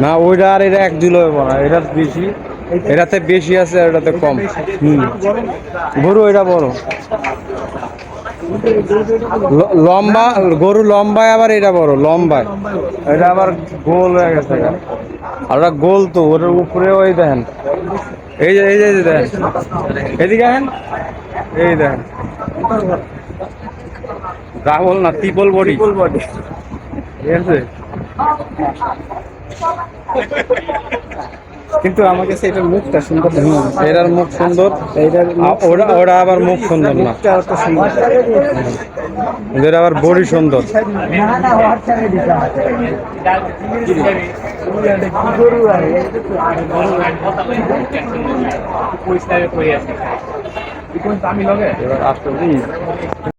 না ওইটা আর এটা এক দিল বলা না এটা বেশি। এটাতে বেশি আছে আর এটাতে কম। হুম। গরু এটা বড়। লম্বা গরু লম্বায় আবার এটা বড় লম্বায়। এটা আবার গোল হয়ে গেছে আর ওটা গোল তো ওটার উপরে ওই দেখেন। এই যে এই যে এই যে দেখেন। এদিকে দেখেন এই দেখেন। রাহুল না ত্রিপল বডি। বডি। ঠিক আছে? কিন্তু আমার কাছে এটার মুখটা সুন্দর এটার মুখ সুন্দর? ওরা ওরা আবার মুখ সুন্দর না? এদের আবার বডি সুন্দর। আমি লগে